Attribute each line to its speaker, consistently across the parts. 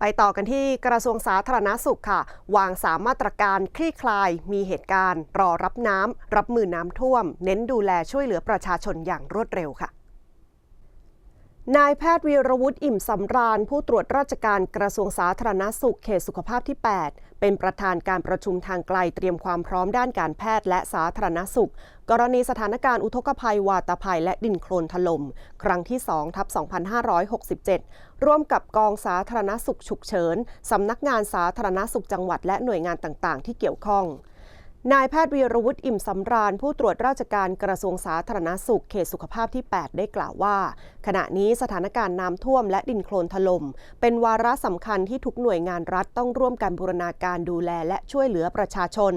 Speaker 1: ไปต่อกันที่กระทรวงสาธารณสุขค่ะ วางสามมาตรการคลี่คลาย มีเหตุการณ์ รอรับน้ำรับมือน้ำท่วม เน้นดูแลช่วยเหลือประชาชนอย่างรวดเร็วค่ะ นายแพทย์วีรวุฒิอิ่มสำราญ ผู้ตรวจราชการกระทรวงสาธารณสุขเขตสุขภาพที่ 8 เป็นประธานการประชุมทางไกลเตรียมความพร้อมด้านการแพทย์และสาธารณสุข กรณีสถานการณ์อุทกภัย วาตภัย และดินโคลนถล่มครั้งที่2ทับ2567 ร่วมกับกองสาธารณสุขฉุกเฉินสำนักงานสาธารณสุขจังหวัดและหน่วยงานต่างๆ ที่เกี่ยวข้อง นายแพทย์วีรวุฒิอิ่มสำราญ ผู้ตรวจราชการกระทรวงสาธารณสุขเขตสุขภาพที่ 8 ได้กล่าวว่า ขณะนี้สถานการณ์น้ำท่วมและดินโคลนถล่มเป็นวาระสำคัญที่ทุกหน่วยงานรัฐต้องร่วมกันบูรณาการดูแลและช่วยเหลือประชาชน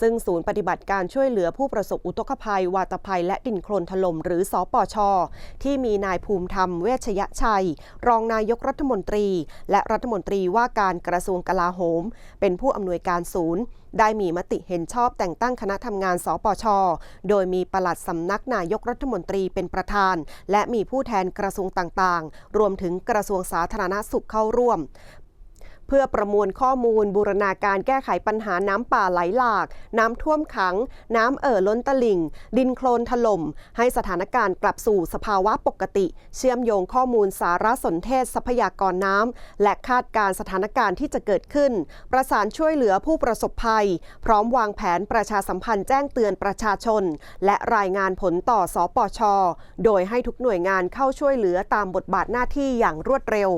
Speaker 1: ซึ่งศูนย์ปฏิบัติการช่วยเหลือผู้ประสบอุทกภัย วาตภัย และดินโคลนถล่มหรือสอปชที่มีนายภูมิธรรมเวชยชัย รองนายกรัฐมนตรี และรัฐมนตรีว่าการกระทรวงกลาโหม เป็นผู้อำนวยการศูนย์ ได้มีมติเห็นชอบอบแต่งตั้งคณะทำงาน สปช โดยมีปลัดสำนักนายกรัฐมนตรีเป็นประธาน และมีผู้แทนกระทรวงต่างๆ รวมถึงกระทรวงสาธารณสุขเข้าร่วม เพื่อประมวลข้อมูลบูรณาการแก้ไขปัญหาน้ำป่าไหลหลาก น้ำท่วมขัง น้ำเอ่อล้นตลิ่ง ดินโคลนถล่ม ให้สถานการณ์กลับสู่สภาวะปกติ เชื่อมโยงข้อมูลสารสนเทศทรัพยากรน้ำและคาดการสถานการณ์ที่จะเกิดขึ้น ประสานช่วยเหลือผู้ประสบภัย พร้อมวางแผนประชาสัมพันธ์แจ้งเตือนประชาชน และรายงานผลต่อสอปช โดยให้ทุกหน่วยงานเข้าช่วยเหลือตามบทบาทหน้าที่อย่างรวดเร็ว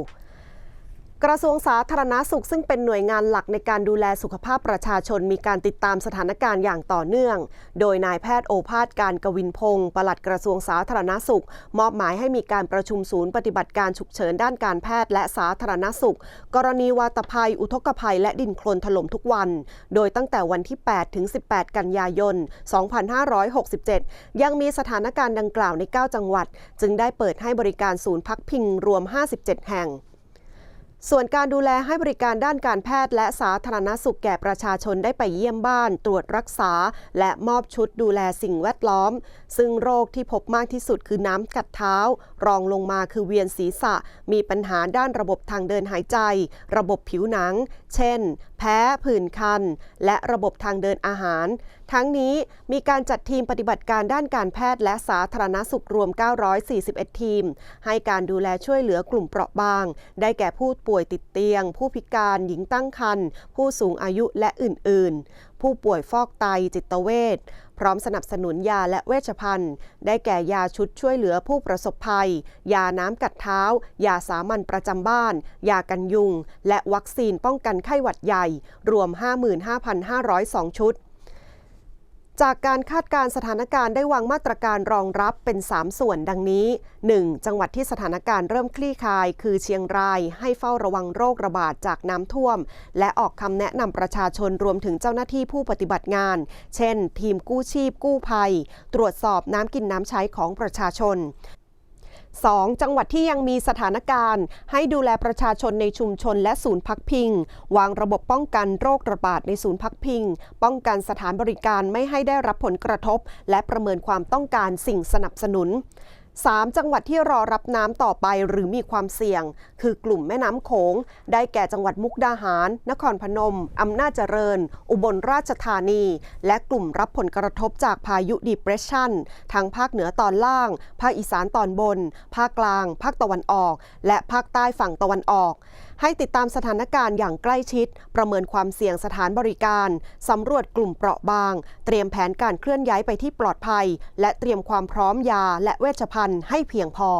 Speaker 1: กระทรวงสาธารณาสุขซึ่งเป็นหน่วยงานหลักในการดูแลสุขภาพประชาชนมีการติดตามสถานการณ์อย่างต่อเนื่อง โดยนายแพทย์โอภาสการกวินพงศ์ปลัดกระทรวงสาธารณาสุข มอบหมายให้มีการประชุมศูนย์ปฏิบัติการฉุกเฉินด้านการแพทย์และสาธารณสุข กรณีวาตภัย อุทกภัย และดินโคลนถล่มทุกวัน โดยตั้งแต่วันที่ 8 ถึง 18 กันยายน 2567 ยังมีสถานการณ์ดังกล่าวใน 9 จังหวัด จึงได้เปิดให้บริการศูนย์พักพิงรวม 57 แห่ง ส่วนการดูแลให้บริการด้านการแพทย์และสาธารณสุขแก่ประชาชนได้ไปเยี่ยมบ้าน ตรวจรักษา และมอบชุดดูแลสิ่งแวดล้อม ซึ่งโรคที่พบมากที่สุดคือน้ำกัดเท้า รองลงมาคือเวียนศีรษะ มีปัญหาด้านระบบทางเดินหายใจ ระบบผิวหนัง เช่น แพ้ผื่นคัน และระบบทางเดินอาหาร ทั้งนี้มีการจัดทีมปฏิบัติการด้านการแพทย์และสาธารณสุขรวม 941 ทีม ให้การดูแลช่วยเหลือกลุ่มเปราะบาง ได้แก่ผู้ป่วยติดเตียง ผู้พิการหญิงตั้งครรภ์ผู้สูงอายุและอื่น ๆ ผู้ป่วยฟอกไตจิตเวชพร้อมสนับสนุนยาและเวชภัณฑ์ ได้แก่ยาชุดช่วยเหลือผู้ประสบภัย ยาน้ำกัดเท้า ยาสามัญประจำบ้าน ยากันยุง และวัคซีนป้องกันไข้หวัดใหญ่ รวม 55,502 ชุด จากการคาดการสถานการณ์ได้วางมาตรการรองรับเป็น 3 ส่วนดังนี้ 1. จังหวัดที่สถานการณ์เริ่มคลี่คลาย คือเชียงรายให้เฝ้าระวังโรคระบาดจากน้ำท่วม และออกคำแนะนำประชาชนรวมถึงเจ้าหน้าที่ผู้ปฏิบัติงาน เช่น ทีมกู้ชีพกู้ภัย ตรวจสอบน้ำกินน้ำใช้ของประชาชน 2. จังหวัดที่ยังมีสถานการณ์ ให้ดูแลประชาชนในชุมชนและศูนย์พักพิง วางระบบป้องกันโรคระบาดในศูนย์พักพิง ป้องกันสถานบริการไม่ให้ได้รับผลกระทบ และประเมินความต้องการสิ่งสนับสนุน 3. จังหวัดที่รอรับน้ำต่อไปหรือมีความเสี่ยง คือกลุ่มแม่น้ำโขง ได้แก่จังหวัดมุกดาหาร นครพนม อำนาจเจริญ อุบลราชธานี และกลุ่มรับผลกระทบจากพายุดีเพรสชันทั้งภาคเหนือตอนล่าง ภาคอีสานตอนบน ภาคกลาง ภาคตะวันออก และภาคใต้ฝั่งตะวันออก ให้ติดตามสถานการณ์อย่างใกล้ชิด ประเมินความเสี่ยงสถานบริการ สำรวจกลุ่มเปราะบาง เตรียมแผนการเคลื่อนย้ายไปที่ปลอดภัย และเตรียมความพร้อมยาและเวชภัณฑ์ให้เพียงพอ